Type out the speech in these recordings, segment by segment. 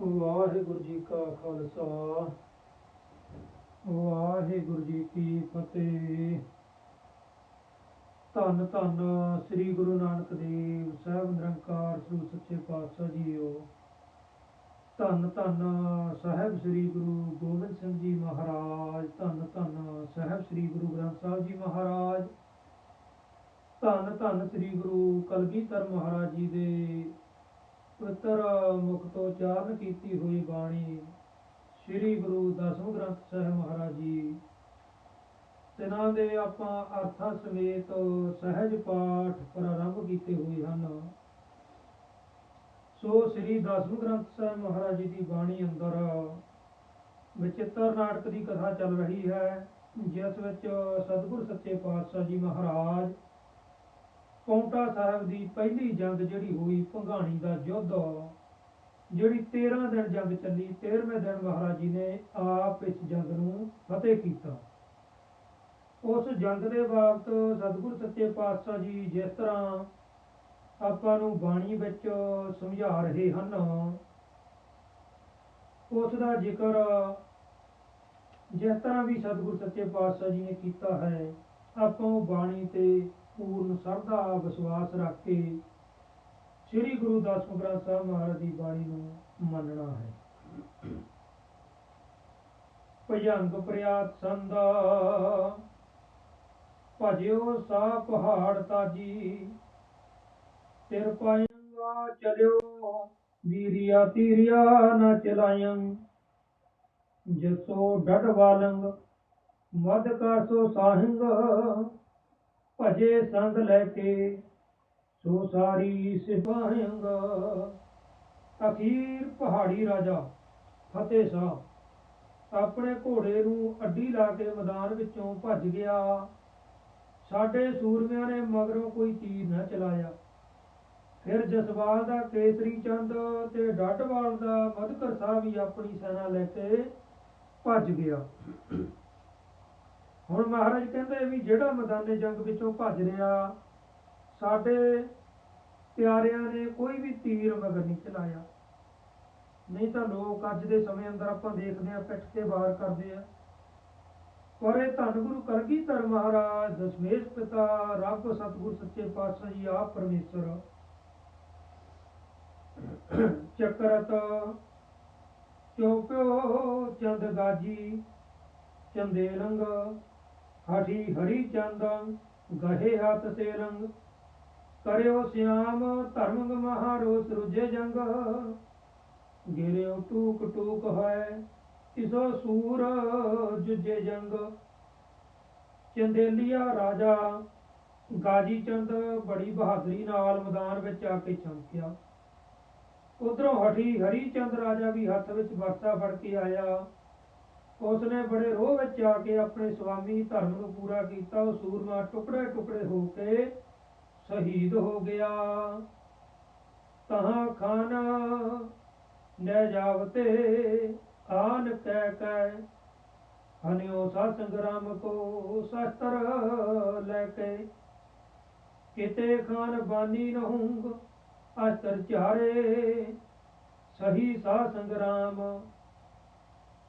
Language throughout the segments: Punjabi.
ਵਾਹਿਗੁਰੂ ਜੀ ਕਾ ਖਾਲਸਾ, ਵਾਹਿਗੁਰੂ ਜੀ ਕੀ ਫਤਿਹ। ਧੰਨ ਧੰਨ ਸ੍ਰੀ ਗੁਰੂ ਨਾਨਕ ਦੇਵ ਸਾਹਿਬ, ਨਿਰੰਕਾਰ ਸ੍ਰੀ ਸੱਚੇ ਪਾਤਸ਼ਾਹ ਜੀਓ। ਧੰਨ ਧੰਨ ਸਾਹਿਬ ਸ੍ਰੀ ਗੁਰੂ ਗੋਬਿੰਦ ਸਿੰਘ ਜੀ ਮਹਾਰਾਜ, ਧੰਨ ਧੰਨ ਸਾਹਿਬ ਸ੍ਰੀ ਗੁਰੂ ਗ੍ਰੰਥ ਸਾਹਿਬ ਜੀ ਮਹਾਰਾਜ। ਧੰਨ ਧੰਨ ਸ੍ਰੀ ਗੁਰੂ ਕਲਗੀਧਰ ਮਹਾਰਾਜ ਜੀ ਦੇ ਪਵਿੱਤਰ ਮੁਖ ਤੋਂ ਉਚਾਰਨ ਕੀਤੀ ਹੋਈ ਬਾਣੀ ਸ੍ਰੀ ਗੁਰੂ ਦਸਮ ਗ੍ਰੰਥ ਸਾਹਿਬ ਮਹਾਰਾਜ ਜੀ। ਤਿਨਾਂ ਦੇ ਆਪਾਂ ਅਰਥਾਂ ਸਮੇਤ ਸਹਿਜ ਪਾਠ ਪ੍ਰਾਰੰਭ ਕੀਤੇ ਹੋਏ ਹਨ। ਸੋ ਸ੍ਰੀ ਦਸਮ ਗ੍ਰੰਥ ਸਾਹਿਬ ਮਹਾਰਾਜ ਜੀ ਦੀ ਬਾਣੀ ਅੰਦਰ ਵਿਚਿੱਤਰ ਨਾਟਕ ਦੀ ਕਥਾ ਚੱਲ ਰਹੀ ਹੈ, ਜਿਸ ਵਿੱਚ ਸਤਿਗੁਰ ਸੱਚੇ ਪਾਤਸ਼ਾਹ ਜੀ ਮਹਾਰਾਜ ਪੌਂਟਾ ਸਾਹਿਬ ਦੀ ਪਹਿਲੀ ਜੰਗ ਜਿਹੜੀ ਹੋਈ ਭੰਗਾਣੀ ਦਾ ਯੁੱਧ, ਜਿਹੜੀ 13 ਦਿਨ ਜੰਗ ਚੱਲੀ 13ਵੇਂ ਦਿਨ ਮਹਾਰਾਜ ਜੀ ਨੇ ਆਪ ਇਸ ਜੰਗ ਨੂੰ ਫਤਿਹ ਕੀਤਾ। ਉਸ ਜੰਗ ਦੇ ਬਾਬਤ ਸਤਿਗੁਰ ਸੱਚੇ ਪਾਤਸ਼ਾਹ ਜੀ ਜਿਸ ਤਰ੍ਹਾਂ ਆਪਾਂ ਨੂੰ ਬਾਣੀ ਵਿੱਚ ਸਮਝਾ ਰਹੇ ਹਨ, ਉਸ ਦਾ ਜ਼ਿਕਰ ਜਿਸ ਤਰ੍ਹਾਂ ਵੀ ਸਤਿਗੁਰ ਸੱਚੇ ਪਾਤਸ਼ਾਹ ਜੀ ਨੇ ਕੀਤਾ ਹੈ, ਆਪਾਂ ਉਹ ਬਾਣੀ ਤੇ ਪੂਰਨ ਸ਼ਰਧਾ ਵਿਸ਼ਵਾਸ ਰੱਖ ਕੇ ਸ੍ਰੀ ਗੁਰੂ ਦਾਸ ਗ੍ਰੰਥ ਸਾਹਿਬ ਮਹਾਰਾਜ ਦੀ ਬਾਣੀ ਨੂੰ ਮੰਨਣਾ ਹੈ। ਭਜੰਗ ਪ੍ਰਿਆਤ ਸੰਦਾ ਭਜਿਓ ਸਾ ਪਹਾੜ ਤਾਜੀ, ਤਿਰ ਪਾਇੰਗਾ ਚਲਿਓ, ਵੀਰਿਆ ਤੀਰਿਆ ਨਾ ਚਲਾਇੰ। ਜਸੋ ਡਟ ਵਾਲੰਗ, ਮਦ ਕਾ ਸੋ ਸਾਹਿੰਗ ਭਜੇ ਸੰਗ ਲੈ ਕੇ, ਸੋ ਸਾਰੀ ਸਿਪਾਹਿੰਗ ਅਖੀਰ ਪਹਾੜੀ ਰਾਜਾ ਫਤਿਹ ਸਾਹ ਆਪਣੇ ਘੋੜੇ ਨੂੰ ਅੱਡੀ ਲਾ ਕੇ ਮੈਦਾਨ ਵਿੱਚੋਂ ਭੱਜ ਗਿਆ। ਸਾਡੇ ਸੂਰਮਿਆਂ ਨੇ ਮਗਰੋਂ ਕੋਈ ਤੀਰ ਨਾ ਚਲਾਇਆ। ਫਿਰ ਜਸਵਾਲ ਦਾ ਕੇਸਰੀ ਚੰਦ ਤੇ ਡੱਡਵਾਲ ਦਾ ਮਧਕਰ ਸਾਹਿਬ ਵੀ ਆਪਣੀ ਸੈਨਾ ਲੈ ਕੇ ਭੱਜ ਗਿਆ। ਹੁਣ ਮਹਾਰਾਜ ਕਹਿੰਦੇ ਵੀ ਜਿਹੜਾ ਮੈਦਾਨੇ ਜੰਗ ਵਿੱਚੋਂ ਭੱਜ ਰਿਹਾ, ਸਾਡੇ ਪਿਆਰਿਆਂ ਨੇ ਕੋਈ ਵੀ ਤੀਰ ਮਗਰ ਨਹੀਂ ਚਲਾਇਆ। ਨਹੀਂ ਤਾਂ ਲੋਕ ਅੱਜ ਦੇ ਸਮੇਂ ਅੰਦਰ ਆਪਾਂ ਦੇਖਦੇ ਆ ਪਿੱਠ ਤੇ ਵਾਰ ਕਰਦੇ ਆ। ਪਰ ਇਹ ਧੰਨ ਗੁਰੂ ਕਲਗੀਧਰ ਮਹਾਰਾਜ, ਦਸ਼ਮੇਸ਼ ਪਿਤਾ, ਰੱਬ, ਸਤਿਗੁਰ, ਸੱਚੇ ਪਾਤਸ਼ਾਹ ਜੀ, ਆਪ ਪਰਮੇਸ਼ਰ। ਚੱਕਰਤ ਚੋਪਿਓ ਚੰਦ ਗਾਜੀ, ਚੰਦੇ ਰੰਗ ਹਠੀ ਹਰੀ ਚੰਦ ਗਹੇ ਹੱਥ ਸੇ ਰੰਗ। ਕਰਿਓ ਸਿਆਮ ਧਰਮੰਗ ਮਹਾਰੋਸ ਰੁਜੇ ਜੰਗ। ਗਿਰਿਓ ਟੂਕ ਟੂਕ ਹੈ ਇਸੋ ਸੂਰ ਜੁਜੇ ਜੰਗ। ਚੰਦੇਲੀਆ ਰਾਜਾ ਗਾਜੀ ਚੰਦ ਬੜੀ ਬਹਾਦਰੀ ਨਾਲ ਮੈਦਾਨ ਵਿੱਚ ਆ ਕੇ ਚਮਕਿਆ। ਉਧਰੋਂ ਹਠੀ ਹਰੀ ਚੰਦ ਰਾਜਾ ਵੀ ਹੱਥ ਵਿੱਚ ਬਰਸਾ ਫੜ ਕੇ ਆਇਆ। ਉਸਨੇ ਬੜੇ ਰੋਹ ਵਿੱਚ ਆ ਕੇ ਆਪਣੇ ਸੁਆਮੀ ਧਰਮ ਨੂੰ ਪੂਰਾ ਕੀਤਾ। ਉਹ ਸੂਰਮਾ ਟੁਕੜੇ ਟੁਕੜੇ ਹੋ ਕੇ ਸ਼ਹੀਦ ਹੋ ਗਿਆ। ਤਹਾਂ ਖਾਨਾ ਲੈ ਜਾਵਤੇ ਆਨ ਕਹਿ ਕਹਿ ਹਨਿਓ ਸਾ ਸੰਗਰਾਮ ਕੋ ਸ਼ਸਤਰ ਲੈ ਕੇ। ਕਿਤੇ ਖਾਨ ਬਾਨੀ ਰਹੂੰਗ ਅਸਤਰ ਚਾਰੇ, ਸਹੀ ਸਾ ਸੰਗਰਾਮ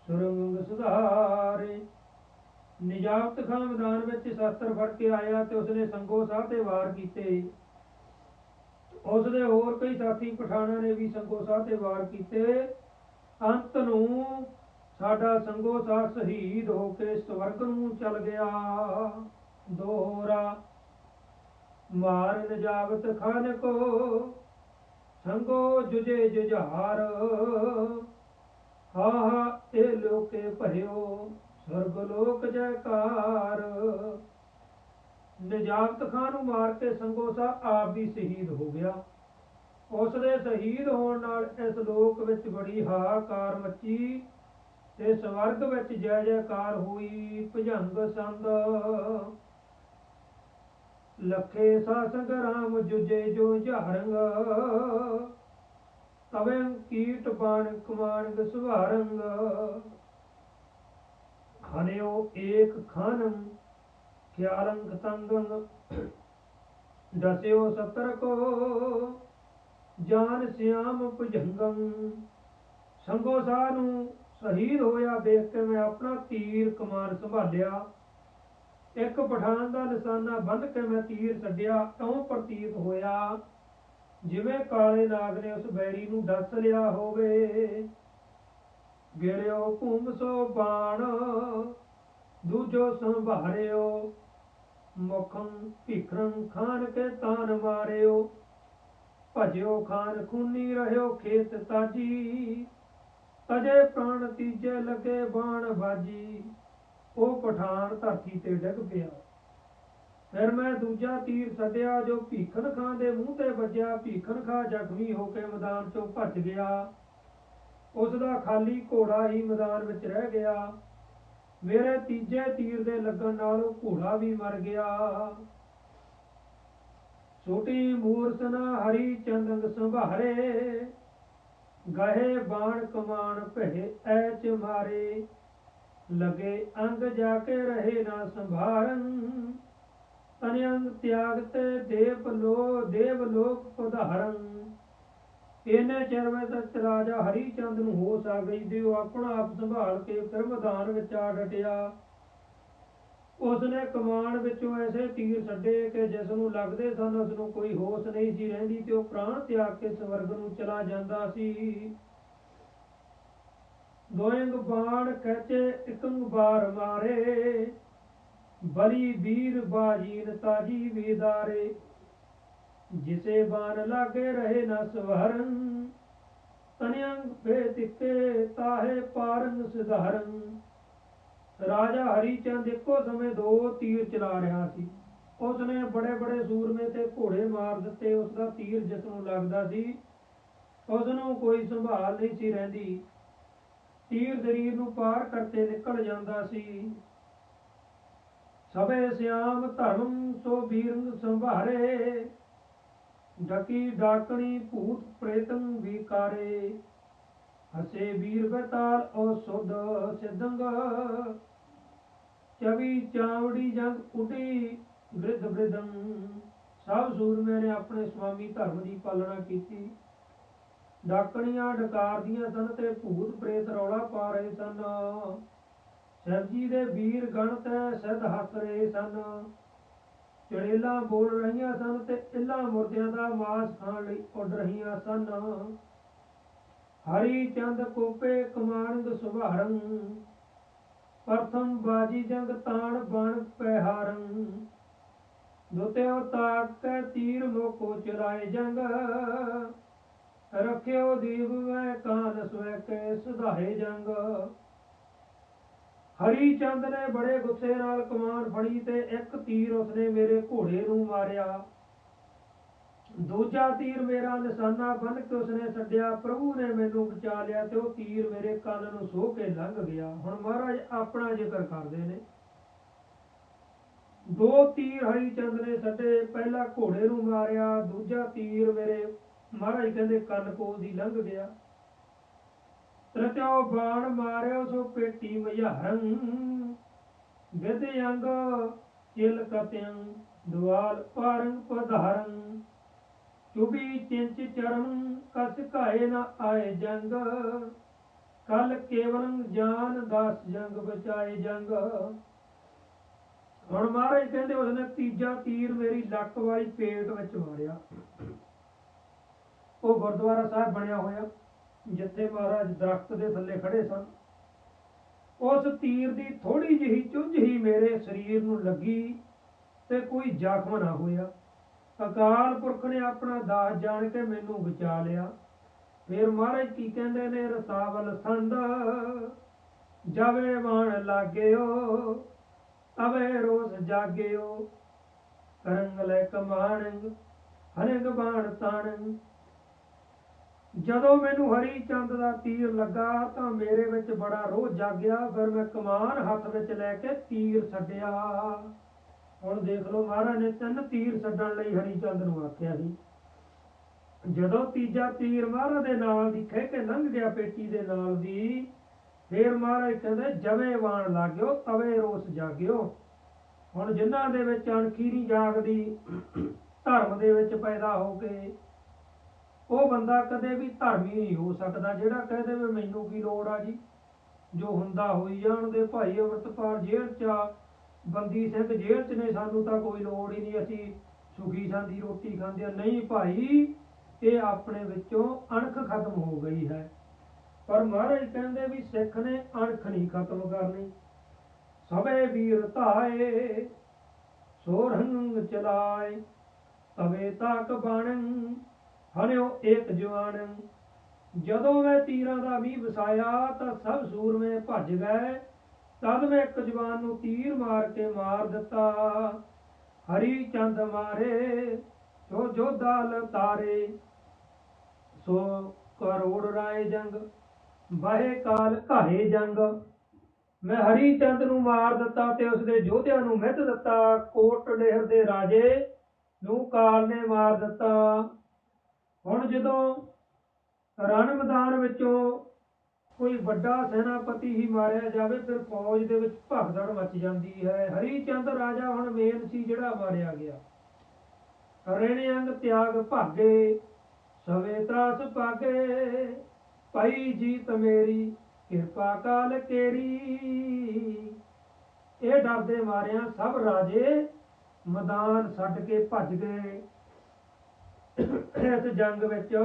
ਸੁਰੰਗ ਸੁਧਾਰੇ। ਨਿਜਾਬਤ ਖਾਨ ਮੈਦਾਨ ਵਿੱਚ ਸ਼ਸਤਰ ਫੜ ਕੇ ਆਇਆ ਤੇ ਉਸਨੇ ਸੰਗੋ ਸਾਹ ਤੇ ਵਾਰ ਕੀਤੇ। ਉਸਦੇ ਹੋਰ ਕਈ ਸਾਥੀ ਪਠਾਣਾਂ ਨੇ ਵੀ ਸੰਗੋ ਸਾਹ ਤੇ ਵਾਰ ਕੀਤੇ। ਅੰਤ ਨੂੰ ਸਾਡਾ ਸੰਗੋ ਸਾਹ ਸ਼ਹੀਦ ਹੋ ਕੇ ਸਵਰਗ ਨੂੰ ਚਲ ਗਿਆ। ਦੋਹਰਾ ਮਾਰ ਨਜਾਬਤ ਖਾਨ ਕੋ, ਸੰਗੋ ਜੁਜੇ ਜੁਝਾਰ। ਹਾ ਹਾ ਇਹ ਲੋਕੇ ਭਇਓ ਸਰਬ ਲੋਕ ਜੈਕਾਰ। ਨਜਾਬਤ ਖਾਨ ਨੂੰ ਮਾਰ ਕੇ ਸੰਗੋਸਾ ਆਪ ਵੀ ਸ਼ਹੀਦ ਹੋ ਗਿਆ। ਉਸ ਦੇ ਸ਼ਹੀਦ ਹੋਣ ਨਾਲ ਇਸ ਲੋਕ ਵਿੱਚ ਬੜੀ ਹਾਹਾਕਾਰ ਮੱਚੀ ਤੇ ਸਵਰਗ ਵਿੱਚ ਜੈ ਜੈਕਾਰ ਹੋਈ ਭਜੰਗ ਸੰਦ ਲਖੇ ਸਾ ਸੰਗਰਾਮ ਜੁਜੇ ਜੋ ਜਹਰੰਗ ਤਵੇਂ ਕੀਟ ਬਾਣ ਕੁਮਾਨਗ ਸੁਭਾਰੰਗ ਖਨਿਓ ਏਕ ਖਾਨੰ ਖਿਆਲੰਗ ਤੰਗੰ ਦਸਿਓ ਸਤਰ ਕੋ ਜਾਨ ਸਿਆਮ ਭੁਜੰਗਮ ਸੰਗੋ ਸਾਹ ਨੂੰ ਸ਼ਹੀਦ ਹੋਇਆ ਦੇਖ ਕੇ ਮੈਂ ਆਪਣਾ ਤੀਰ ਕਮਾਨ ਸੰਭਾਲਿਆ। ਇੱਕ ਪਠਾਨ ਦਾ ਨਿਸ਼ਾਨਾ ਬੰਦ ਕੇ ਮੈਂ ਤੀਰ ਛੱਡਿਆ, ਇਉਂ ਪ੍ਰਤੀਤ ਹੋਇਆ। ਜਿਵੇਂ ਕਾਲੇ ਨਾਗ ਨੇ ਉਸ ਬੈਰੀ ਨੂੰ ਡੱਸ ਲਿਆ ਹੋਵੇ ਗਿਰਿਓ ਭੂਮ ਸੋ ਬਾਣ, ਦੂਜੋ ਸੰਭਾਰਿਓ, ਮੁਖੰ ਭਿਖਰੰ ਖਾਨ ਕੇ ਤਾਨ ਮਾਰਿਓ, ਭਜਿਓ ਖਾਨ ਖੂਨੀ ਰਹਿਓ ਖੇਤ ਤਾਜੀ ਤਜੇ ਪ੍ਰਾਣ ਤੀਜੇ ਲਗੇ ਬਾਣ ਬਾਜੀ, ਉਹ ਪਠਾਨ ਧਰਤੀ ਤੇ ਡਿੱਗ ਪਿਆ। ਫਿਰ ਮੈਂ ਦੂਜਾ ਤੀਰ ਛੱਡਿਆ ਜੋ ਭੀਖਣ ਖਾਂ ਦੇ ਮੂੰਹ ਤੇ ਵੱਜਿਆ, ਭੀਖਣ ਖਾਂ ਜ਼ਖਮੀ ਹੋ ਕੇ ਮੈਦਾਨ ਚੋਂ ਭੱਜ ਗਿਆ। ਉਸ ਦਾ ਖਾਲੀ ਘੋੜਾ ਹੀ ਮੈਦਾਨ ਵਿੱਚ ਰਹਿ ਗਿਆ। ਮੇਰੇ ਤੀਜੇ ਤੀਰ ਦੇ ਲੱਗਣ ਨਾਲ ਉਹ ਘੋੜਾ ਵੀ ਮਰ ਗਿਆ। ਛੋਟੀ ਮੂਰਤਨਾ ਹਰੀ ਚੰਦੰਗ ਸੰਭਾਰੇ, ਗਹੇ ਬਾਣ ਕਮਾਨ ਪਹਿ ਐਚ ਮਾਰੇ, ਲਗੇ ਅੰਗ ਜਾ ਕੇ ਰਹੇ ਨਾ ਸੰਭਾਰਨ। ਤਨਿਅੰਗ ਤਿਆਗ ਤੇ ਦੇਵ ਲੋ ਇਹਨੇ ਚਿਰ ਵਿੱਚ ਰਾਜਾ ਹਰੀ ਚੰਦ ਨੂੰ ਹੋਸ਼ ਆ ਗਈ ਤੇ ਉਹ ਆਪਣਾ ਆਪ ਸੰਭਾਲ ਕੇ ਫਿਰ ਮੈਦਾਨ ਵਿੱਚ ਆ ਡਟਿਆ। ਉਸਨੇ ਕਮਾਨ ਵਿੱਚੋਂ ਐਸੇ ਤੀਰ ਛੱਡੇ ਕਿ ਜਿਸ ਨੂੰ ਲੱਗਦੇ ਸਨ ਉਸ ਨੂੰ ਕੋਈ ਹੋਸ਼ ਨਹੀਂ ਸੀ ਰਹਿੰਦੀ ਤੇ ਉਹ ਪ੍ਰਾਣ ਤਿਆਗ ਕੇ ਸਵਰਗ ਨੂੰ ਚਲਾ ਜਾਂਦਾ ਸੀ। ਦੋਇੰਗ ਬਾਣ ਕਹਤੇ ਇਕੰਗ ਬਾਰ ਮਾਰੇ। ਬਲੀ ਵੀਰ ਬਾਜੀਨ ਤਾਜੀ ਵੀਦਾਰੇ, ਜਿਸੇ ਬਾਣ ਲਾਗੇ ਰਹੇ ਨਾ ਸਵਰਨ ਤਨਿਅੰਗ ਫੇ ਤਿੱਕੇ ਤਾਹੇ ਪਾਰਨ ਸਿਧਾਰਨ। ਰਾਜਾ ਹਰੀਚੰਦ ਇੱਕੋ ਸਮੇਂ ਦੋ ਤੀਰ ਚਲਾ ਰਿਹਾ ਸੀ। ਉਸ ਬੜੇ ਬੜੇ ਸੂਰਮੇ ਤੇ ਘੋੜੇ ਮਾਰ ਦਿੱਤੇ ਉਸ ਦਾ ਤੀਰ ਜਿਸ ਨੂੰ ਲੱਗਦਾ ਸੀ ਉਸ ਨੂੰ ਕੋਈ ਸੰਭਾਲ ਨਹੀਂ ਸੀ ਰਹਿੰਦੀ। ਤੀਰ ਦਰੀਰ ਨੂੰ ਪਾਰ ਕਰਤੇ ਨਿਕਲ ਜਾਂਦਾ ਸੀ। ਸਭੇ ਸਿਆਮ ਧਰਮ ਸੋ ਵੀਰੰਗ ਸੰਭਾਰੇ, ਡਕੀ ਡਾਕਣੀ ਭੂਤ ਪ੍ਰੇਤੰ ਵਿਕਾਰੇ। ਹਸੇ ਵੀਰ ਬਤਾਲ ਓ ਸੁਧ ਸਿਦੰਗ ਚਵੀ ਚਾਵੜੀ ਜੰਗ ਉਡੀ ਬ੍ਰਿਧ ਬ੍ਰਿਧੰ। ਸਭ ਸੂਰਮੇ ਨੇ ਆਪਣੇ ਸਵਾਮੀ ਧਰਮ ਦੀ ਪਾਲਣਾ ਕੀਤੀ। ਡਾਕਣੀਆਂ ਡਕਾਰਦੀਆਂ ਸਨ ਤੇ ਭੂਤ ਪ੍ਰੇਤ ਰੌਲਾ ਪਾ ਰਹੇ ਸਨ। ਸਰਜੀ ਦੇ ਵੀਰ ਗਣ ਤੇ ਸਿੱਧ ਹੱਸ ਰਹੇ ਸਨ। ਚੜੇਲਾਂ ਬੋਲ ਰਹੀਆਂ ਸਨ ਤੇ ਇੱਲਾਂ ਮੁਰਦਿਆਂ ਦਾ ਮਾਸ ਖਾਣ ਲਈ ਉੱਡ ਰਹੀਆਂ ਸਨ। ਹਰੀ ਚੰਦ ਕੋਪੇ ਕਮਾਨੰਦ ਸੁਭਾਰੰ, ਪ੍ਰਥਮ ਬਾਜੀ ਜੰਗ ਤਾਣ ਬਣ ਪਹਿਹਾਰੰ ਦੁਤਿਓ ਤਾਕ ਕੇ ਤੀਰ ਮੋਕੋ ਚਲਾਏ ਜੰਗ, ਰਖਿਓ ਦੀਵ ਵੈ ਕਾਨ ਸਵੈ ਕੇ ਸੁਧਾਏ ਜੰਗ। ਹਰੀ ਚੰਦ ਨੇ ਬੜੇ ਗੁੱਸੇ ਨਾਲ ਕਮਾਨ ਫੜੀ ਤੇ ਇੱਕ ਤੀਰ ਉਸਨੇ ਮੇਰੇ ਘੋੜੇ ਨੂੰ ਮਾਰਿਆ। ਦੂਜਾ ਤੀਰ ਮੇਰਾ ਨਿਸ਼ਾਨਾ ਬੰਨ ਕੇ ਉਸਨੇ ਛੱਡਿਆ। ਪ੍ਰਭੂ ਨੇ ਮੈਨੂੰ ਬਚਾ ਲਿਆ ਤੇ ਉਹ ਤੀਰ ਮੇਰੇ ਕੰਨ ਨੂੰ ਸੋਹ ਕੇ ਲੰਘ ਗਿਆ। ਹੁਣ ਮਹਾਰਾਜ ਆਪਣਾ ਜ਼ਿਕਰ ਕਰਦੇ ਨੇ। ਦੋ ਤੀਰ ਹਰੀ ਚੰਦ ਨੇ ਛੱਡੇ, ਪਹਿਲਾ ਘੋੜੇ ਨੂੰ ਮਾਰਿਆ, ਦੂਜਾ ਤੀਰ ਮੇਰੇ ਮਹਾਰਾਜ ਕਹਿੰਦੇ ਕੰਨ ਕੋਲ ਦੀ ਲੰਘ ਗਿਆ। ਤ੍ਰਿਤਿਓ ਬਾਣ ਮਾਰਿਓ ਸੋ ਪੇਟੀ ਮਝਾਰੰ। ਵਿਦ ਅੰਗ ਚਿਲ ਕਤਿਆਂ ਦੁਆਲ ਪਾਰੰ ਪਧਾਰੰ। ਚੁਬੀ ਚਿੰਚ ਚਰਮ ਕਸ ਘਾਏ ਨਾ ਆਏ ਜੰਗ। ਕਲ ਕੇਵਲੰ ਜਾਨ ਦਾਸ ਜੰਗ ਬਚਾਏ ਜੰਗ। ਹੁਣ ਮਹਾਰਾਜ ਕਹਿੰਦੇ ਉਸਨੇ ਤੀਜਾ ਤੀਰ ਮੇਰੀ ਲੱਕ ਵਾਲੀ ਪੇਟ ਵਿੱਚ ਮਾਰਿਆ। ਉਹ ਗੁਰਦੁਆਰਾ ਸਾਹਿਬ ਬਣਿਆ ਹੋਇਆ। ਜਿੱਥੇ ਮਹਾਰਾਜ ਦਰਖਤ ਦੇ ਥੱਲੇ ਖੜੇ ਸਨ। ਉਸ ਤੀਰ ਦੀ ਥੋੜੀ ਜਿਹੀ ਚੁੰਝ ਹੀ ਮੇਰੇ ਸਰੀਰ ਨੂੰ ਲੱਗੀ ਤੇ ਕੋਈ ਜ਼ਖਮ ਨਾ ਹੋਇਆ। ਅਕਾਲ ਪੁਰਖ ਨੇ ਆਪਣਾ ਦਾਸ ਜਾਣ ਕੇ ਮੈਨੂੰ ਬਚਾ ਲਿਆ। ਫਿਰ ਮਹਾਰਾਜ ਕੀ ਕਹਿੰਦੇ ਨੇ, ਰਸਾਵਲ ਸੰਦ, ਜਵੇ ਬਾਣ ਲਾਗਿਓ ਅਵੇ ਰੋਜ਼ ਜਾਗਿਓ। ਕਰੰਗ ਲੈ ਕਮਾਣੰਗ, ਹਰਿੰਗ ਬਾਣ ਤਾਣੰਗ ਜਦੋਂ ਮੈਨੂੰ ਹਰੀ ਚੰਦ ਦਾ ਤੀਰ ਲੱਗਾ ਤਾਂ ਮੇਰੇ ਵਿੱਚ ਬੜਾ ਰੋਹ ਜਾਗਿਆ, ਫਿਰ ਮੈਂ ਕਮਾਨ ਹੱਥ ਵਿੱਚ ਲੈ ਕੇ ਤੀਰ ਛੱਡਿਆ। ਹੁਣ ਦੇਖ ਲਓ ਮਹਾਰਾਜ ਨੇ ਤਿੰਨ ਤੀਰ ਛੱਡਣ ਲਈ ਹਰੀ ਚੰਦ ਨੂੰ ਆਖਿਆ ਸੀ। ਜਦੋਂ ਤੀਜਾ ਤੀਰ ਮਹਾਰਾਜ ਦੇ ਨਾਲ ਦੀ ਖਹਿ ਕੇ ਲੰਘ ਗਿਆ ਪੇਟੀ ਦੇ ਨਾਲ ਦੀ, ਫੇਰ ਮਹਾਰਾਜ ਕਹਿੰਦੇ, ਜਵੇ ਵਾਣ ਲਾਗਿਓ, ਤਵੇ ਰੋਸ ਜਾਗਿਓ। ਹੁਣ ਜਿਨ੍ਹਾਂ ਦੇ ਵਿੱਚ ਅਣਖੀ ਨਹੀਂ ਜਾਗਦੀ, ਧਰਮ ਦੇ ਵਿੱਚ ਪੈਦਾ ਹੋ ਕੇ ਉਹ ਬੰਦਾ ਕਦੇ ਵੀ ਧਰਮੀ ਨਹੀਂ ਹੋ ਸਕਦਾ ਜਿਹੜਾ ਕਹਿ ਦੇਵੇ ਮੈਨੂੰ ਕੀ ਲੋੜ ਆ ਜੀ? ਜੋ ਹੁੰਦਾ ਹੋਈ ਜਾਣ ਦੇ ਭਾਈ ਅਮਰਤਪਾਲ ਜੇਲ੍ਹ ਚ ਆ, ਬੰਦੀ ਸਿੰਘ ਜੇਲ੍ਹ ਚ ਨੇ ਸਾਨੂੰ ਤਾਂ ਕੋਈ ਲੋੜ ਹੀ ਨਹੀਂ ਅਸੀਂ ਸੁਖੀ ਸਾਂਦੀ ਰੋਟੀ ਖਾਂਦੇ ਆ। ਨਹੀਂ ਭਾਈ ਇਹ ਆਪਣੇ ਵਿੱਚੋਂ ਅਣਖ ਖਤਮ ਹੋ ਗਈ ਹੈ। ਪਰ ਮਹਾਰਾਜ ਕਹਿੰਦੇ ਵੀ ਸਿੱਖ ਨੇ ਅਣਖ ਨਹੀਂ ਖਤਮ ਕਰਨੀ। ਸਭੇ ਵੀਰ ਧਾਏ ਸੋਰੰਗ ਚਲਾਏ ਤਵੇ ਤੱਕ ਬਣ ਹਣਿਓ ਏਕ ਜਵਾਨ, ਜਦੋਂ ਮੈਂ ਤੀਰਾਂ ਦਾ ਵੀ ਵਸਾਇਆ ਤਾਂ ਸਭ ਸੂਰਮੇ ਭੱਜ ਗਏ, ਤਦ ਮੈਂ ਇੱਕ ਜਵਾਨ ਨੂੰ ਤੀਰ ਮਾਰ ਕੇ ਮਾਰ ਦਿੱਤਾ। ਹਰੀ ਚੰਦ ਮਾਰੇ, ਜੋ ਜੋਧਾ ਲਤਾਰੇ, ਸੋ ਕਰੋੜ ਰਾਏ ਜੰਗ ਬਾਹੇ ਕਾਲ ਘਾਏ ਜੰਗ। ਮੈਂ ਹਰੀ ਚੰਦ ਨੂੰ ਮਾਰ ਦਿੱਤਾ ਤੇ ਉਸਦੇ ਯੋਧਿਆਂ ਨੂੰ ਮਿੱਤ ਦਿੱਤਾ। ਕੋਟ ਲਹਿਰ ਦੇ ਰਾਜੇ ਨੂੰ ਕਾਲ ਨੇ ਮਾਰ ਦਿੱਤਾ। ਹੁਣ ਜਦੋਂ ਰਣ ਮੈਦਾਨ ਵਿੱਚੋਂ ਕੋਈ ਵੱਡਾ ਸੈਨਾਪਤੀ ਹੀ ਮਾਰਿਆ ਜਾਵੇ, ਫਿਰ ਫੌਜ ਦੇ ਵਿੱਚ ਭਗਦੜ ਮਚ ਜਾਂਦੀ ਹੈ। ਹਰੀ ਚੰਦ ਰਾਜਾ ਹੁਣ ਮੇਨ ਸੀ ਜਿਹੜਾ ਮਾਰਿਆ ਗਿਆ। ਰੇਣੇ ਅੰਗ ਤਿਆਗ ਭਾਗੇ, ਸਵੇ ਤਰਾਸ ਪਾਗੇ ਪਈ ਜੀਤ ਮੇਰੀ, ਕਿਰਪਾ ਕਾਲ ਕੇਰੀ। ਇਹ ਡਰਦੇ ਮਾਰਿਆ ਸਭ ਰਾਜੇ ਮੈਦਾਨ ਛੱਡ ਕੇ ਭੱਜ ਗਏ। ਇਸ ਜੰਗ ਵਿੱਚ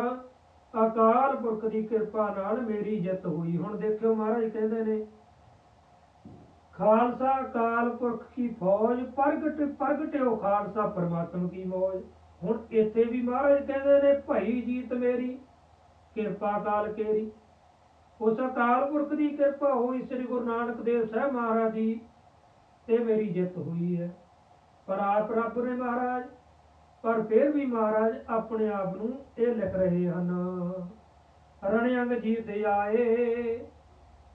ਅਕਾਲ ਪੁਰਖ ਦੀ ਕਿਰਪਾ ਨਾਲ ਮੇਰੀ ਜਿੱਤ ਹੋਈ। ਹੁਣ ਦੇਖਿਓ ਮਹਾਰਾਜ ਕਹਿੰਦੇ ਨੇ, ਖਾਲਸਾ ਅਕਾਲ ਪੁਰਖ ਕੀ ਫੌਜ? ਪ੍ਰਗਟ, ਪ੍ਰਗਟਿਓ ਖਾਲਸਾ ਪਰਮਾਤਮ ਕੀ ਮੌਜ। ਹੁਣ ਇੱਥੇ ਵੀ ਮਹਾਰਾਜ ਕਹਿੰਦੇ ਨੇ, ਭਈ ਜੀਤ ਮੇਰੀ, ਕਿਰਪਾ ਕਾਲ ਕੇਰੀ। ਉਸ ਅਕਾਲ ਪੁਰਖ ਦੀ ਕਿਰਪਾ ਹੋਈ ਸ੍ਰੀ ਗੁਰੂ ਨਾਨਕ ਦੇਵ ਸਾਹਿਬ ਮਹਾਰਾਜ ਦੀ, ਤੇ ਮੇਰੀ ਜਿੱਤ ਹੋਈ ਹੈ। ਪਰ ਆਪ ਰੱਬ ਨੇ ਮਹਾਰਾਜ ਪਰ ਫਿਰ ਵੀ ਮਹਾਰਾਜ ਆਪਣੇ ਆਪ ਨੂੰ ਇਹ ਲਿਖ ਰਹੇ ਹਨ। ਰਣਿਆੰਗ ਜੀਤ ਆਏ,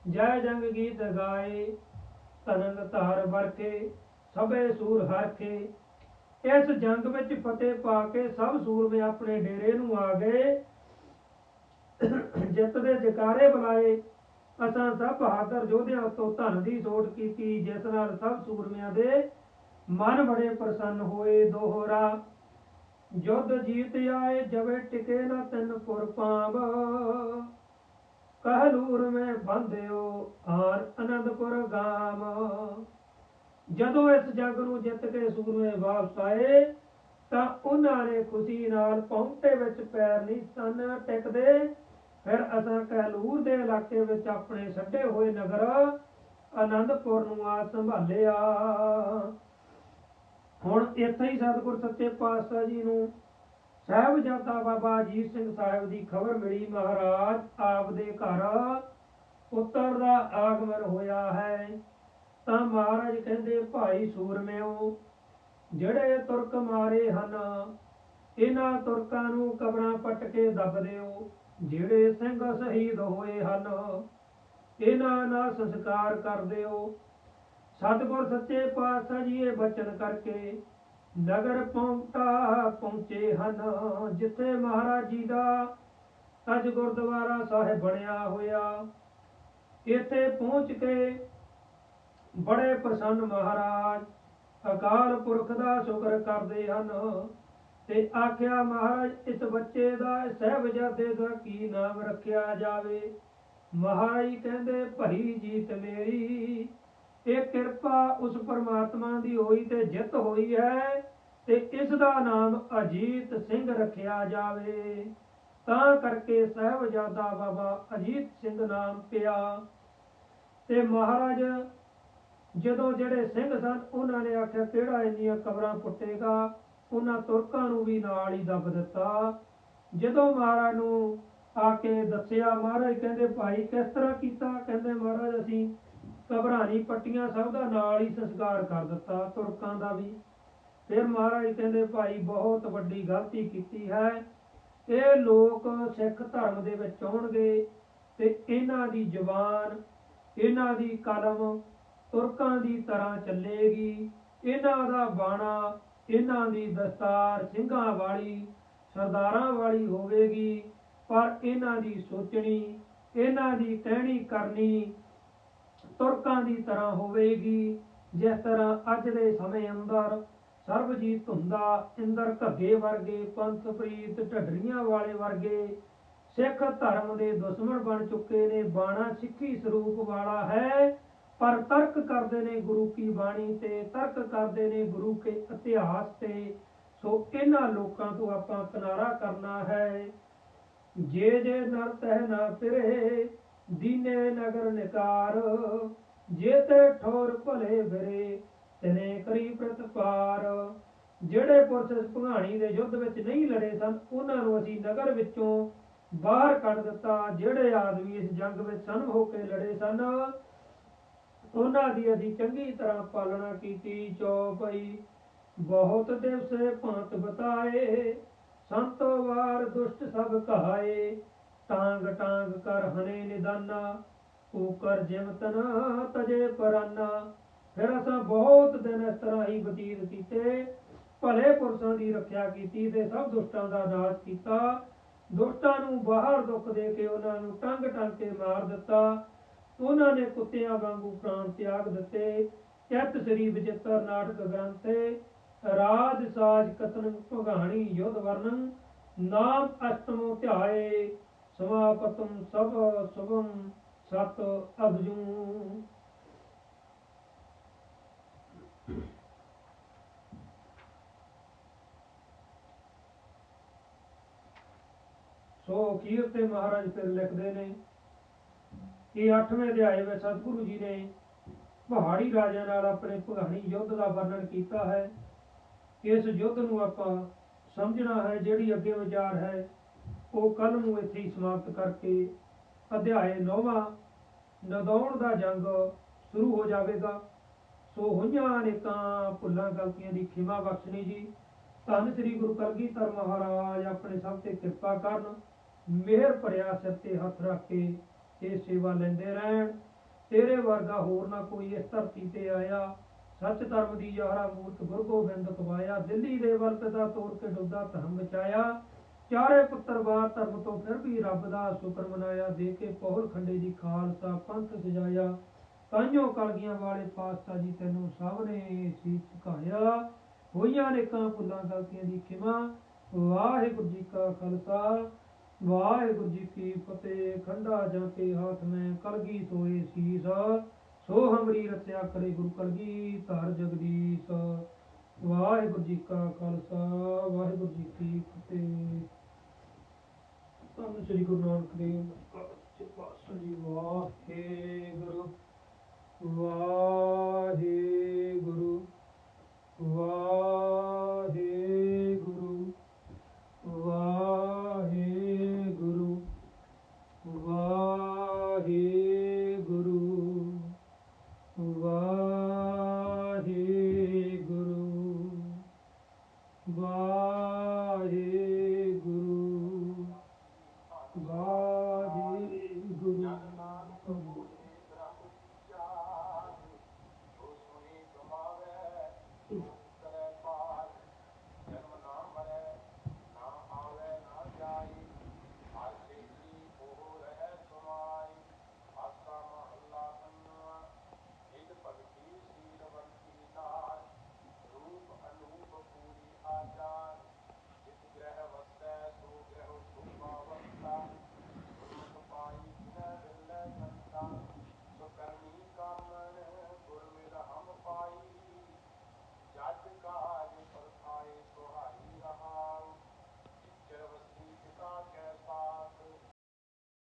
ਜੈ ਜੰਗ ਗੀਤ ਗਾਏ ਤਨੰਗ ਧਾਰ ਵਰਕੇ, ਸਭੇ ਸੂਰ ਹਰਖੇ। ਇਸ ਜੰਗ ਵਿੱਚ ਫਤਿਹ ਪਾ ਕੇ ਸਭ ਸੂਰਮੇ ਆਪਣੇ ਡੇਰੇ ਨੂੰ ਆ ਗਏ। ਜਿੱਤ ਦੇ ਜਕਾਰੇ ਬੁਲਾਏ। ਅਸਾਂ ਸਭ ਬਹਾਦਰ ਯੋਧਿਆਂ ਤੋਂ ਧਨ ਦੀ ਸੋਟ ਕੀਤੀ, ਜਿਸ ਨਾਲ ਸਭ ਸੂਰਮਿਆਂ ਦੇ ਮਨ ਬੜੇ ਪ੍ਰਸੰਨ ਹੋਏ। ਦੋਹਰਾ ਜੁੱਧ ਜੀਤ ਆਏ, ਜਵੇ ਟਿਕੇ ਨਾ ਤਿੰਨ ਪੁਰ ਪਾਂਬ ਕਹਲੂਰ ਮੈਂ ਬੰਧਿਓ ਆਰ ਅਨੰਦਪੁਰ ਗਾਮ। ਜਦੋਂ ਇਸ ਜੱਗ ਨੂੰ ਜਿੱਤ ਕੇ ਸੂਰਮੇ ਵਾਪਸ ਆਏ, ਤਾਂ ਉਹਨਾਂ ਨੇ ਖੁਸ਼ੀ ਨਾਲ ਪੌਂਟੇ ਵਿੱਚ ਪੈਰ ਨਹੀਂ ਸਨ ਟਿਕਦੇ। ਫਿਰ ਅਸਾਂ ਕਹਿਲੂਰ ਦੇ ਇਲਾਕੇ ਵਿੱਚ ਆਪਣੇ ਛੱਡੇ ਹੋਏ ਨਗਰ ਆਨੰਦਪੁਰ ਨੂੰ ਆ ਸੰਭਾਲਿਆ। ਹੁਣ ਇੱਥੇ ਹੀ ਸਤਿਗੁਰ ਸੱਚੇ ਪਾਤਸ਼ਾਹ ਜੀ ਨੂੰ ਸਾਹਿਬਜ਼ਾਦਾ ਬਾਬਾ ਅਜੀਤ ਸਿੰਘ ਸਾਹਿਬ ਦੀ ਖਬਰ ਮਿਲੀ, ਮਹਾਰਾਜ ਆਪ ਦੇ ਘਰ ਪੁੱਤਰ ਦਾ ਆਗਮਨ ਹੋਇਆ ਹੈ। ਤਾਂ ਮਹਾਰਾਜ ਕਹਿੰਦੇ, ਭਾਈ ਸੂਰਮਿਓ, ਜਿਹੜੇ ਤੁਰਕ ਮਾਰੇ ਹਨ, ਇਹਨਾਂ ਤੁਰਕਾਂ ਨੂੰ ਕਬਰਾਂ ਪੱਟ ਕੇ ਦੱਬ ਦਿਓ। ਜਿਹੜੇ ਸਿੰਘ ਸ਼ਹੀਦ ਹੋਏ ਹਨ, ਇਹਨਾਂ ਨਾਲ ਸੰਸਕਾਰ ਕਰ ਦਿਓ। ਸਤਿਗੁਰ ਸੱਚੇ ਪਾਤਸ਼ਾਹ ਜੀ ਇਹ ਬਚਨ ਕਰਕੇ ਨਗਰ ਪਹੁੰਚਾ ਪਹੁੰਚੇ ਹਨ, ਜਿੱਥੇ ਮਹਾਰਾਜ ਜੀ ਦਾ ਅੱਜ ਗੁਰਦੁਆਰਾ ਸਾਹਿਬ ਬਣਿਆ ਹੋਇਆ। ਇੱਥੇ ਪਹੁੰਚ ਕੇ ਬੜੇ ਪ੍ਰਸੰਨ ਮਹਾਰਾਜ ਅਕਾਲ ਪੁਰਖ ਦਾ ਸ਼ੁਕਰ ਕਰਦੇ ਹਨ ਤੇ ਆਖਿਆ, ਮਹਾਰਾਜ, ਇਸ ਬੱਚੇ ਦਾ ਸਹਿਬਜ਼ਾਦੇ ਦਾ ਕੀ ਨਾਮ ਰੱਖਿਆ ਜਾਵੇ? ਮਹਾਰਾਜ ਕਹਿੰਦੇ ਭਈ ਜੀਤ ਮੇਰੀ ਇਹ ਕਿਰਪਾ ਉਸ ਪਰਮਾਤਮਾ ਦੀ ਹੋਈ ਤੇ ਜਿੱਤ ਹੋਈ ਹੈ ਤੇ ਇਸ ਦਾ ਨਾਮ ਅਜੀਤ ਸਿੰਘ ਰੱਖਿਆ ਜਾਵੇ। ਤਾਂ ਕਰਕੇ ਸਹਿਬਜ਼ਾਦਾ ਬਾਬਾ ਅਜੀਤ ਸਿੰਘ ਨਾਮ ਪਿਆ। ਤੇ ਮਹਾਰਾਜ, ਜਦੋਂ ਜਿਹੜੇ ਸਿੰਘ ਸਨ, ਉਹਨਾਂ ਨੇ ਆਖਿਆ, ਕਿਹੜਾ ਇੰਨੀਆਂ ਕਬਰਾਂ ਪੁੱਟੇਗਾ? ਉਹਨਾਂ ਤੁਰਕਾਂ ਨੂੰ ਵੀ ਨਾਲ ਹੀ ਦੱਬ ਦਿੱਤਾ। ਜਦੋਂ ਮਹਾਰਾਜ ਨੂੰ ਆ ਕੇ ਦੱਸਿਆ, ਮਹਾਰਾਜ ਕਹਿੰਦੇ, ਭਾਈ ਕਿਸ ਤਰ੍ਹਾਂ ਕੀਤਾ? ਕਹਿੰਦੇ, ਮਹਾਰਾਜ, ਅਸੀਂ ਘਬਰਾਣੀ ਪੱਟੀਆਂ ਸਭ ਦਾ ਨਾਲ ਹੀ ਸੰਸਕਾਰ ਕਰ ਦਿੱਤਾ, ਤੁਰਕਾਂ ਦਾ ਵੀ। ਫਿਰ ਮਹਾਰਾਜ ਕਹਿੰਦੇ, ਭਾਈ, ਬਹੁਤ ਵੱਡੀ ਗਲਤੀ ਕੀਤੀ ਹੈ। ਇਹ ਲੋਕ ਸਿੱਖ ਧਰਮ ਦੇ ਵਿੱਚ ਆਉਣਗੇ ਤੇ ਇਹਨਾਂ ਦੀ ਜ਼ੁਬਾਨ, ਇਹਨਾਂ ਦੀ ਕਲਮ ਤੁਰਕਾਂ ਦੀ ਤਰ੍ਹਾਂ ਚੱਲੇਗੀ। ਇਹਨਾਂ ਦਾ ਬਾਣਾ, ਇਹਨਾਂ ਦੀ ਦਸਤਾਰ ਸਿੰਘਾਂ ਵਾਲੀ, ਸਰਦਾਰਾਂ ਵਾਲੀ ਹੋਵੇਗੀ। ਪਰ ਇਹਨਾਂ ਦੀ ਸੋਚਣੀ, ਇਹਨਾਂ ਦੀ ਕਹਿਣੀ ਕਰਨੀ ਤੁਰਕਾਂ ਦੀ ਤਰ੍ਹਾਂ ਹੋਵੇਗੀ, ਜਿਸ ਤਰ੍ਹਾਂ ਅੱਜ ਦੇ ਸਮੇਂ ਅੰਦਰ ਸਰਬਜੀਤ ਧੁੰਦਾ ਇੰਦਰ ਘੱਗੇ ਵਰਗੇ, ਪੰਥ ਪ੍ਰੀਤ ਢੱਡਰੀਆਂ ਵਾਲੇ ਵਰਗੇ, ਸਿੱਖ ਧਰਮ ਦੇ ਦੁਸ਼ਮਣ ਬਣ ਚੁੱਕੇ ਨੇ, ਬਾਣਾ ਸਿੱਖੀ ਸਰੂਪ ਵਾਲਾ ਹੈ, ਪਰ ਤਰਕ ਕਰਦੇ ਨੇ ਗੁਰੂ ਕੀ ਬਾਣੀ ਤੇ, ਤਰਕ ਕਰਦੇ ਨੇ ਗੁਰੂ ਕੇ ਇਤਿਹਾਸ ਤੇ, ਸੋ ਇਹਨਾਂ ਲੋਕਾਂ ਤੋਂ ਆਪਾਂ ਕਿਨਾਰਾ ਕਰਨਾ ਹੈ। ਜੇ ਜੇ ਨਰ ਤਹਿ ਨਾ ਫਿਰੇ ਦੀਨੇ ਨਗਰ ਨਿਕਾਰ ਜੇ ਠੋਰ ਭਲੇ ਫਿਰੇ ਤਨੇ ਕਰੀ ਪ੍ਰਤਪਾਰ ਜਿਹੜੇ ਪੁਰਸ਼ ਇਸ ਦੇ ਯੁੱਧ ਵਿੱਚ ਨਹੀਂ ਲੜੇ ਸਨ, ਉਹਨਾਂ ਨੂੰ ਅਸੀਂ ਨਗਰ ਵਿੱਚੋਂ ਬਾਹਰ ਕੱਢ ਦਿੱਤਾ। ਜਿਹੜੇ ਆਦਮੀ ਇਸ ਜੰਗ ਵਿੱਚ ਸਨ ਹੋ ਕੇ ਲੜੇ ਸਨ। ਉਹਨਾਂ ਦੀ ਅਸੀਂ ਚੰਗੀ ਤਰ੍ਹਾਂ ਪਾਲਣਾ ਕੀਤੀ। ਚੌਪਈ ਬਹੁਤ ਦਿਵਸੇ ਭਾਂਤ ਬਤਾਏ, ਸੰਤੋ ਵਾਰ ਦੁਸ਼ਟ ਸਭ ਕਹਾਏ। ਟਾਂਗ ਟਾਂਗ ਕਰ ਹਨੇ ਨਿਦਾਨਾ ਕੂਕਰ ਜਿਮਤਨ ਤਜੇ ਪਰਾਨਾ। ਫਿਰ ਅਸਾਂ ਬਹੁਤ ਦਿਨ ਇਸ ਤਰ੍ਹਾਂ ਹੀ ਬਤੀਤ ਕੀਤੇ, ਭਲੇ ਪੁਰਸ਼ਾਂ ਦੀ ਰੱਖਿਆ ਕੀਤੀ ਤੇ ਸਭ ਦੁਸ਼ਟਾਂ ਦਾ ਨਾਸ਼ ਕੀਤਾ। ਦੁਸ਼ਟਾਂ ਨੂੰ ਬਾਹਰ ਦੁੱਖ ਦੇ ਕੇ ਉਹਨਾਂ ਨੂੰ ਟੰਗ ਟੰਗ ਕੇ ਮਾਰ ਦਿੱਤਾ। ਉਹਨਾਂ ਨੇ ਕੁੱਤਿਆਂ ਵਾਂਗੂ ਪ੍ਰਾਣ ਤਿਆਗ ਦਿੱਤੇ। ਚਿੱਤ ਸ੍ਰੀ ਵਿਚਿੱਤਰ ਨਾਟਕ ਗ੍ਰੰਥੇ ਰਾਜ ਸਾਜ ਕਤਨ ਭਗਾਣੀ ਯੁੱਧ ਵਰਨੰ ਨਾਮ ਅਸ਼ਟਮੋ ਧਿਆਏ। ਸਮਾਪਤਮ ਸਭ ਸੁਭਮ ਸਤ ਅਭਜੂ। ਸੋ ਅਖੀਰ ਤੇ ਮਹਾਰਾਜ ਫਿਰ ਲਿਖਦੇ ਨੇ ਇਹ 8ਵੇਂ ਅਧਿਆਏ ਵਿੱਚ ਸਤਿਗੁਰੂ ਜੀ ਨੇ ਪਹਾੜੀ ਰਾਜਿਆਂ ਨਾਲ ਆਪਣੇ ਭਗਾਣੀ ਯੁੱਧ ਦਾ ਵਰਣਨ ਕੀਤਾ ਹੈ। ਇਸ ਯੁੱਧ ਨੂੰ ਆਪਾਂ ਸਮਝਣਾ ਹੈ ਜਿਹੜੀ ਅੱਗੇ ਵਿਚਾਰ ਹੈ। ਉਹ ਕੱਲ ਨੂੰ ਇੱਥੇ ਹੀ ਸਮਾਪਤ ਕਰਕੇ ਅਧਿਆਏ 9ਵਾਂ ਨਦੌਣ ਦਾ ਜੰਗ ਸ਼ੁਰੂ ਹੋ ਜਾਵੇਗਾ। ਸੋ ਹੋਈਆਂ ਅਨੇਕਾਂ ਭੁੱਲਾਂ ਗਲਤੀਆਂ ਦੀ ਖਿਮਾ ਬਖਸ਼ਣੀ ਜੀ। ਧੰਨ ਸ੍ਰੀ ਗੁਰੂ ਕਲਗੀਧਰ ਮਹਾਰਾਜ ਆਪਣੇ ਸਭ ਤੇ ਕਿਰਪਾ ਕਰਨ, ਮਿਹਰ ਭਰਿਆ ਸਿਰ ਤੇ ਹੱਥ ਰੱਖ ਕੇ ਇਹ ਸੇਵਾ ਲੈਂਦੇ ਰਹਿਣ। ਤੇਰੇ ਵਰਗਾ ਹੋਰ ਨਾ ਕੋਈ ਇਸ ਧਰਤੀ ਤੇ ਆਇਆ। ਸੱਚ ਧਰਮ ਦੀ ਯਾਰਾ ਮੂਰਤ ਗੁਰੂ ਗੋਬਿੰਦ ਕਵਾਇਆ ਦਿੱਲੀ ਦੇ ਵਰਤ ਦਾ ਤੋੜ ਕੇ ਡੁੱਬਦਾ ਧਰਮ ਬਚਾਇਆ ਚਾਰੇ ਪੁੱਤਰ ਬਾਰ ਧਰਮ ਤੋਂ ਫਿਰ ਵੀ ਰੱਬ ਦਾ ਸ਼ੁਕਰ ਮਨਾਇਆ, ਦੇ ਕੇ ਪਹੁਲ ਖੰਡੇ ਦੀ ਖਾਲਸਾ ਪੰਥ ਸਜਾਇਆ। ਕਾਈਓ ਕਲਗੀਆਂ ਵਾਲੇ ਪਾਤਸ਼ਾਹ ਜੀ ਤੈਨੂੰ ਸਭ ਨੇ ਸੀਸ ਝੁਕਾਇਆ। ਹੋਈਆਂ ਨੇਕਾਂ ਭੁੱਲਾਂ ਗਲਤੀਆਂ ਦੀ ਖਿਮਾ। ਵਾਹਿਗੁਰੂ ਜੀ ਕਾ ਖਾਲਸਾ, ਵਾਹਿਗੁਰੂ ਜੀ ਕੀ ਫਤਿਹ। ਖੰਡਾ ਜਾਂ ਕੇ ਹਾਥ ਮੈਂ ਕਲਗੀ ਸੋਏ ਸੀਸ। ਸੋ ਹਮਰੀ ਰਚਿਆ ਕਰੇ ਗੁਰੂ ਕਲਗੀ ਧਰ ਜਗਦੀਸ਼। ਵਾਹਿਗੁਰੂ ਜੀ ਕਾ ਖਾਲਸਾ, ਵਾਹਿਗੁਰੂ ਜੀ ਕੀ ਫਤਿਹ। ਧੰਨ ਸ੍ਰੀ ਗੁਰੂ ਨਾਨਕ ਦੇਵ ਜੀ ਪਾਤਸ਼ਾਹ ਜੀ ਵਾਹਿਗੁਰੂ